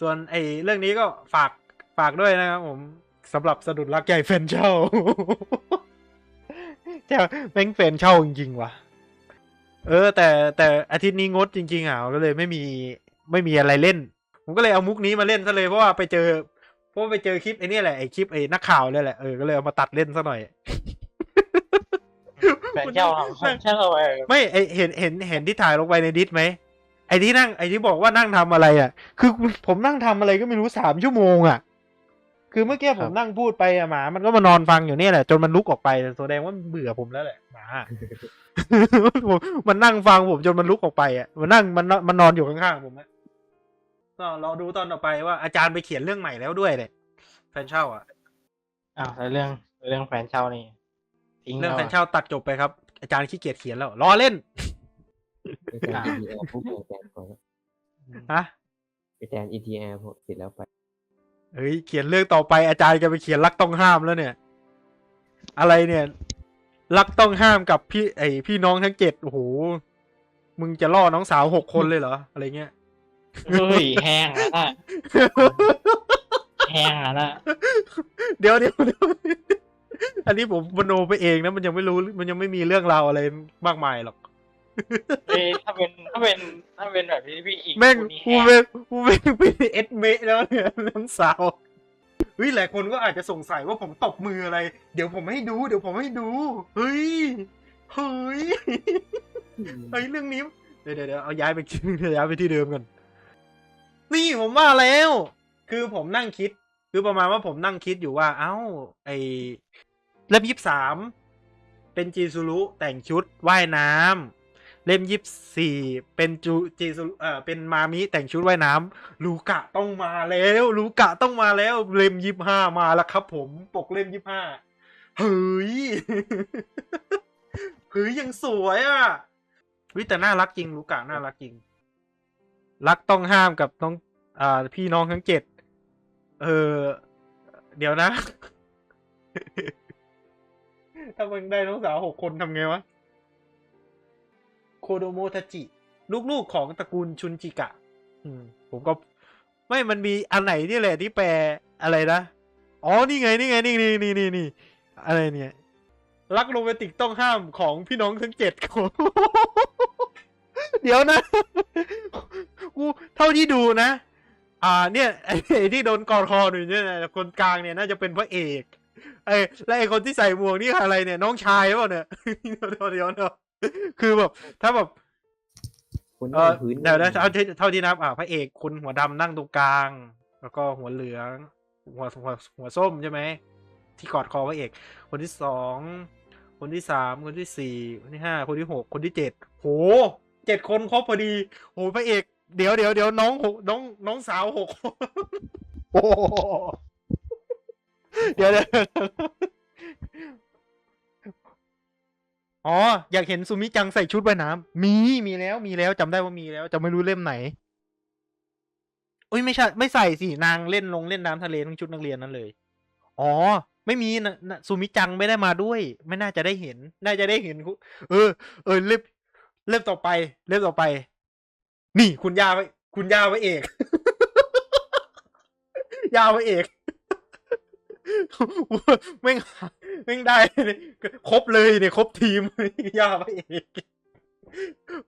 ส่วนไอ้เรื่องนี้ก็ฝากฝากด้วยนะครับผมสำหรับสะดุดรักใหญ่แฟนเช่าแต่แม่งแฟนเช่าจริงๆว่ะ เออ แต่แต่อาทิตย์นี้งดจริง ๆอะก็เลยไม่มีไม่มีอะไรเล่น ผมก็เลยเอามุกนี้มาเล่นซะเลยเพราะว่าไปเจอเพราะว่าไปเจอคลิปไอ้นี่แหละไอ้คลิปไอ้นักข่าวเนี่ยแหละเออก็เลยเอามาตัดเล่นซะหน่อยแฟนเช่าของแฟนเช่าไปไม่ไอเห็นเห็นเห็นที่ถ่ายลงไปในดิสไหม ไอที่นั่งไอที่บอกว่านั่งทำอะไรอะ คือผมนั่งทำอะไรก็ไม่รู้สามชั่วโมงอะ คือเมื่อกี้ผมนั่งพูดไปอะหมา มันก็มานอนฟังอยู่เนี่ยแหละจนมันลุกออกไปแสดงว่ามันเบื่อผมแล้วแหละหมาผมมันนั่งฟังผมจนมันลุกออกไปอะมันนั่งมันนอนมันนอนอยู่ข้างๆผมอะก็รอดูตอนต่อไปว่าอาจารย์ไปเขียนเรื่องใหม่แล้วด้วยเนี่ยแฟนเช่าอะอ้าวแล้วเรื่องเรื่องแฟนเช่านี่ทิ้งเรื่องแล้วแฟนเช่าตัดจบไปครับ อาจารย์ขี้เกียจเขียนแล้วรอเล่น ไปแทน ETR พวกไปแทนก่อนฮะไปแทน ETR พวกเสร็จแล้วไปเฮ้ยเขียนเรื่องต่อไปอาจารย์จะไปเขียนรักต้องห้ามแล้วเนี่ย อะไรเนี่ย รักต้องห้ามกับพี่ไอพี่น้องทั้งเจ็ดโอ้โหมึงจะล่อน้องสาวหกคนเลยเหรออะไรเงี้ยเฮ้ยแห้งแล้วนะแห้งแล้วนะเดี๋ยวเดี๋ยวเดี๋ยวอันนี้ผมมโนไปเองนะมันยังไม่รู้มันยังไม่มีเรื่องราวอะไรมากมายหรอก เอ้ยถ้าเป็นถ้าเป็นถ้าเป็นแบบที่พี่อีกแม่งคนนี้กูแห้งเป็นกูเป็นเป็นเอ็ดเมะแล้วเนี่ยน้องสาวเฮ้ยหลายคนก็อาจจะสงสัยว่าผมตบมืออะไร เดี๋ยวผมให้ดู เดี๋ยวผมให้ดู เฮ้ย เฮ้ย เฮ้ยเรื่องนี้ เดี๋ยวเดี๋ยวเดี๋ยวเอาย้ายไปเดี๋ยวย้ายไปที่เดิมกัน นี่ผมว่าแล้ว คือผมนั่งคิด คือประมาณว่าผมนั่งคิดอยู่ว่า เอ้า ไอเล่มยี่สาม เป็นจีซูรุแต่งชุดว่ายน้ำ เล่มยี่สี่เป็นจูจีซูเอ่อเป็นมามิแต่งชุดว่ายน้ำลูกะต้องมาแล้วลูกะต้องมาแล้วเล่มยี่ห้ามาแล้วครับ ผมปกเล่มยี่ห้าเฮ้ยเฮ้ยยังสวยอะวิแต่น่ารักจริงลูกะน่ารักจริง รักต้องห้ามกับน้องอ่าพี่น้องทั้งเจ็ดเออ เดี๋ยวนะ ถ้ามึงได้น้องสาวหกคนทำไงวะ โคโดโมทาจิ ลูกๆของตระกูลชุนจิกะ อืม ผมก็ไม่มันมีอันไหนนี่แหละที่แปลอะไรนะ อ๋อ นี่ไง นี่ไง นี่นี่นี่นี่นี่อะไรเนี่ย รักโรแมนติกต้องห้ามของพี่น้องทั้งเจ็ดคน เดี๋ยวนะ กูเท่าที่ดูนะ อ่า เนี่ยไอ้ที่โดนกอดคอหนูเนี่ยคนกลางเนี่ยน่าจะเป็นพระเอกไอ้และไอ้คนที่ใส่หมวกนี่อะไรเนี่ย น้องชายหรือเปล่าเนี่ยเดี๋ยวเดี๋ยวเดี๋ยว คือแบบถ้าแบบคนเอนั่องพื้นเดี๋ยวนะเท่าที่เท่าที่นับอ่าพระเอกคนหัวดำนั่งตรงกลาง แล้วก็หัวเหลือง หัวหัวหัวส้มใช่ไหมที่กอดคอพระเอก คนที่สองคนที่สามคนที่สี่คนที่ห้าคนที่หกคนที่เจ็ดโหเจ็ดคนครบพอดีโหพระเอกเดี๋ยวเดี๋ยวเดี๋ยวน้องหกน้องน้องสาวหกคนโอ้โหเดี๋ยวเดี๋ยว อ๋อ อยากเห็นซูมิจังใส่ชุดว่ายน้ำมีมีแล้วมีแล้วจำได้ว่ามีแล้วจะไม่รู้เล่มไหนอุ้ยไม่ใช่ไม่ใส่สินางเล่นลงเล่นน้ำทะเลทั้งชุดนักเรียนนั้นเลย อ๋อ ไม่มีนะนะซูมิจังไม่ได้มาด้วย ไม่น่าจะได้เห็น น่าจะได้เห็นเออ เออเล่มเล่มต่อไป เล่มต่อไป นี่คุณยาไว้คุณยาไว้เอก ยาไว้เอกแม่ง แม่งได้เลยครบเลยเนี่ยครบทีมย่าไว้เอก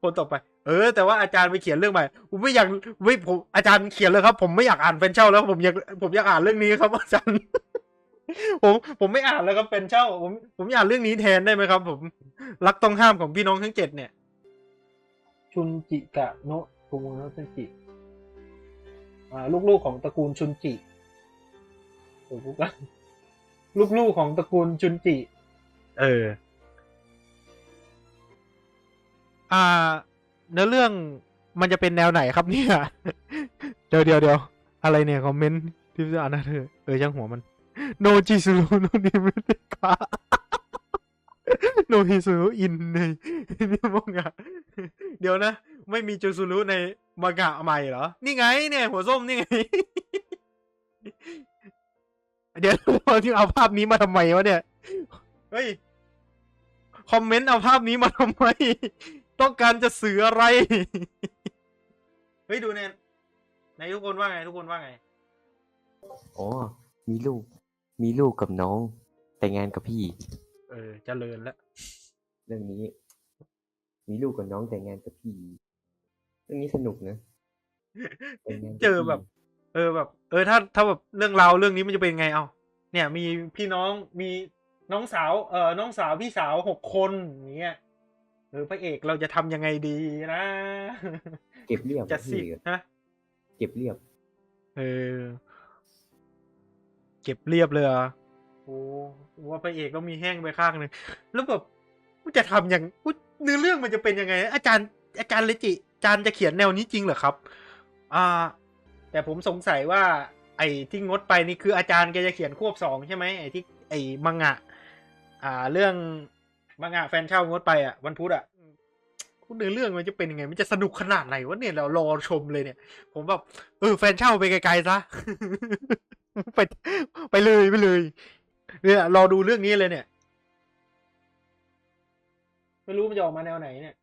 คนต่อไป เออ แต่ว่าอาจารย์ไปเขียนเรื่องใหม่ผมไม่อยากไม่ผมอาจารย์เขียนเลยครับ ผมไม่อยากอ่านแฟนเช่าแล้วผมอยากผมอยากอ่านเรื่องนี้ครับ อาจารย์ผมผมไม่อ่านแล้วครับเป็นเช่า ผมผมอยากเรื่องนี้แทนได้ไหมครับ ผม รักต้องห้ามของพี่น้องทั้งเจ็ดเนี่ย ชุนจิกะโนะกุโมโนะชุนจิอ่าลูกๆของตระกูลชุนจิโอ้ลูก ลูกๆของตระกูลชุนจิ เออ อ่า เนื้อเรื่องมันจะเป็นแนวไหนครับเนี่ย เดี๋ยวเดี๋ยวเดี๋ยวอะไรเนี่ยคอมเมนต์ที่จะอ่านนะเธอเออช่างหัวมัน โนจิสุรุโนนิเมะกะโนฮิสุรุอินในนี่มังงะเดี๋ยวนะ ไม่มีจูสุรุในมังงะใหม่เหรอ นี่ไงเนี่ย หัวส้มนี่ไง เดี๋ยวเราที่เอาภาพนี้มาทำไมวะเนี่ย เฮ้ย คอมเมนต์เอาภาพนี้มาทำไม ต้องการจะสื่ออะไร เฮ้ย ดูในในทุกคนว่าไง ทุกคนว่าไง อ๋อ มีลูก มีลูกกับน้อง แต่งงานกับพี่ เออเจริญแล้ว เรื่องนี้ มีลูกกับน้องแต่งงานกับพี่ เรื่องนี้สนุกนะแต่งงานกับเจอแบบพี่ เออแบบ เออถ้าถ้าแบบเรื่องราวเรื่องนี้มันจะเป็นไงเอาเนี่ยมีพี่น้องมีน้องสาวเออน้องสาวพี่สาวหกคนอย่างเงี้ยเออพระเอกเราจะทำยังไงดีนะเก็บเรียบจะสิพี่ฮะเก็บเรียบ เออ เก็บเรียบเลยเหรอโอ้ว่าพระเอกต้องมีแห้งไปข้างหนึ่งแล้วแบบมันจะทำอย่างอุ๊ยเนื้อเรื่องมันจะเป็นยังไง อาจารย์ อาจารย์เลจิอาจารย์จะเขียนแนวนี้จริงเหรอครับ อ่า แต่ผมสงสัยว่า ไอ้ที่งดไปนี่คืออาจารย์แกจะเขียนควบสองใช่ไหมไอ้ที่ไอ้มังงะ อ่า เรื่องมังงะแฟนเช่างดไปอะ วันพุธอะคุณเนื้อเรื่องมันจะเป็นยังไง มันจะสนุกขนาดไหนวะเนี่ยเรารอชมเลยเนี่ย ผมแบบเออแฟนเช่าไปไกลๆซะไปไปเลยไปเลยเนี่ยรอดูเรื่องนี้เลยเนี่ย ไม่รู้มันจะออกมาแนวไหนเนี่ย